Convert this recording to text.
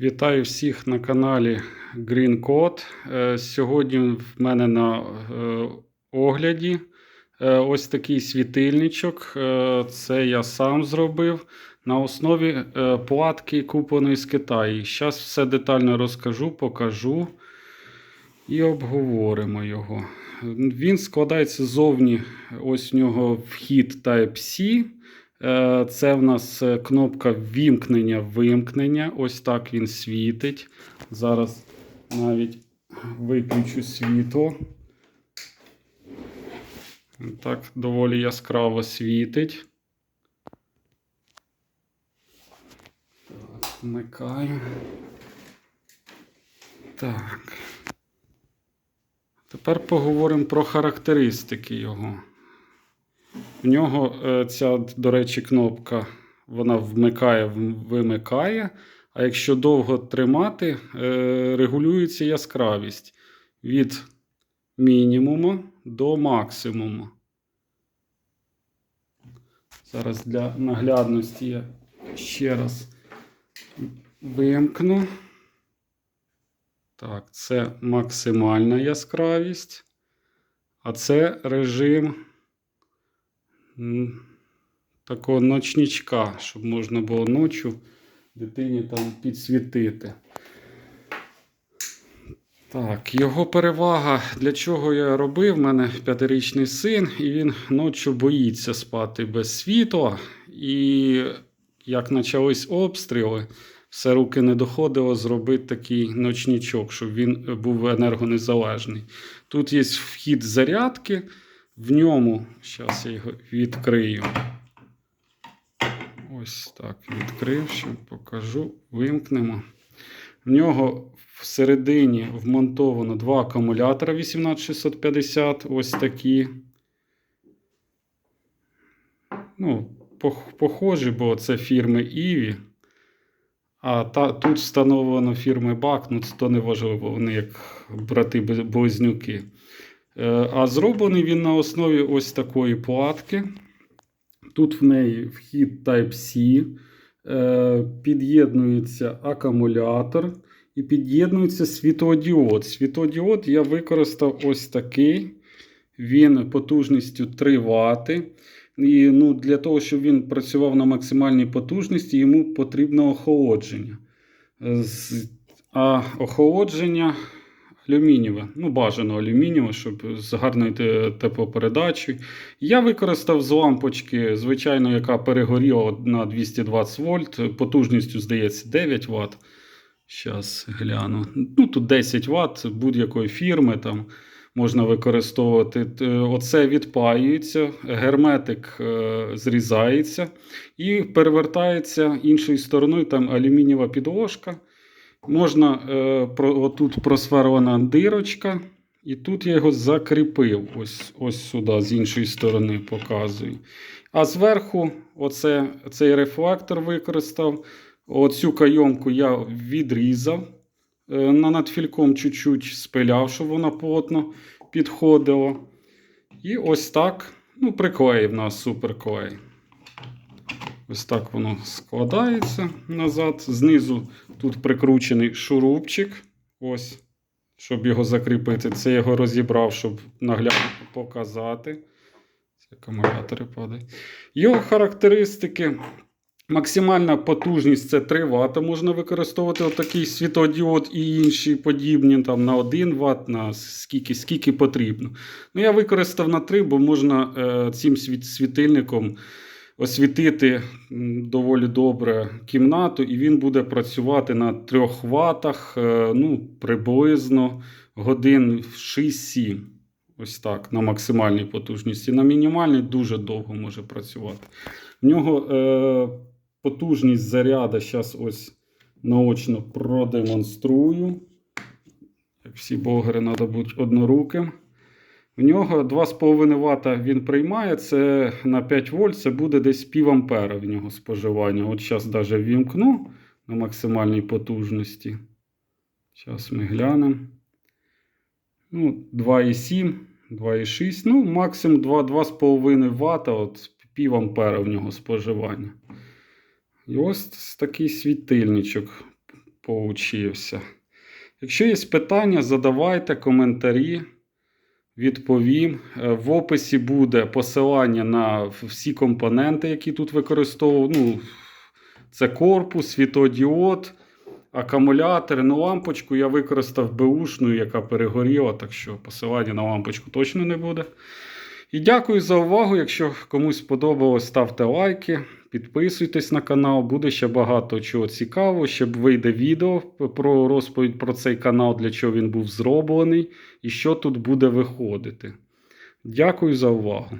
Вітаю всіх на каналі Green Code. Е, Сьогодні в мене на е, огляді е, ось такий світильничок. Це я сам зробив на основі платки, купленої з Китаю. Зараз все детально розкажу, покажу і обговоримо його. Він складається ззовні. Ось в нього вхід Type-C. Е, Це в нас е, кнопка вімкнення вимкнення. Ось так він світить. Зараз навіть виключу світло. Так, доволі яскраво світить. Вмикаю. Так. Тепер поговоримо про характеристики його. В нього е, ця, до речі, кнопка вона вмикає, вимикає. А якщо довго тримати, е, регулюється яскравість від мінімуму до максимуму. Зараз для наглядності я ще раз вимкну. Так, це максимальна яскравість. А це режим такого ночничка, щоб можна було ночі дитині там підсвітити. Так, його перевага, для чого я робив, У мене п'ятирічний син, і він ночі боїться спати без світла. І як почались обстріли, все руки не доходило зробити такий ночничок, щоб він був енергонезалежний. Тут є вхід зарядки, в ньому, зараз я його відкрию. Ось так відкрив, ще покажу, вимкнемо. В нього всередині вмонтовано два акумулятора 18650, ось такі. Ну, пох- похожі, бо це фірми Іві. А та, тут встановлено фірми Бак, ну це то не важливо, вони як брати близнюки. Е, А зроблений він на основі ось такої платки. Тут в неї вхід Type-C, е, під'єднується акумулятор і під'єднується світлодіод. Світлодіод я використав ось такий. Він потужністю 3 Вт. І ну, для того, щоб він працював на максимальній потужності, йому потрібно охолодження. Е, А охолодження алюмінієве, ну бажано алюмінієве, щоб з гарною те- теплопередачею. Я використав з лампочки, звичайно, яка перегоріла на 220 вольт, потужністю, здається, 9 Вт. Зараз гляну. Ну, тут 10 Вт будь-якої фірми там можна використовувати. Оце відпаюється, герметик е, зрізається і перевертається іншою стороною, там алюмінієва підложка. Можна е, про, отут просверлена дирочка, і тут я його закріпив. Ось, ось сюди, з іншої сторони показую. А зверху оце, цей рефлектор використав. Оцю кайомку я відрізав. е, На надфільком чуть-чуть спиляв, щоб вона плотно підходила. І ось так. Ну, приклеїв на суперклей. Ось так воно складається назад. Знизу тут прикручений шурупчик. Ось, щоб його закріпити. Це я його розібрав, щоб наглядно показати. Це акумулятори падають. Його характеристики. Максимальна потужність це 3 Вт. Можна використовувати отакий світлодіод і інші подібні там, на 1 Вт, на скільки, скільки потрібно. Ну, я використав на 3, бо можна е, цим світ, світильником освітити доволі добре кімнату, і він буде працювати на 3 ватах, е, ну, приблизно годин 6-7. Ось так, на максимальній потужності. На мінімальній дуже довго може працювати. В нього е, потужність заряду, зараз ось наочно продемонструю. Як всі блогери, треба бути одноруким. В нього 2,5 Вт він приймає, це на 5 вольт, це буде десь пів ампера в нього споживання. От зараз навіть вімкну на максимальній потужності. Зараз ми глянемо. Ну, 2,7, 2,6, ну, максимум 2, 2,5 Вт, от пів ампера в нього споживання. І ось такий світильничок. поучився. Якщо є питання, задавайте коментарі, відповім. Е, В описі буде посилання на всі компоненти, які тут використовували, Ну, це корпус, світодіод, акумулятор. Ну, лампочку я використав беушну, яка перегоріла, так що посилання на лампочку точно не буде. І дякую за увагу. Якщо комусь сподобалось, ставте лайки, підписуйтесь на канал. Буде ще багато чого цікавого. Ще вийде відео про розповідь про цей канал, для чого він був зроблений і що тут буде виходити. Дякую за увагу.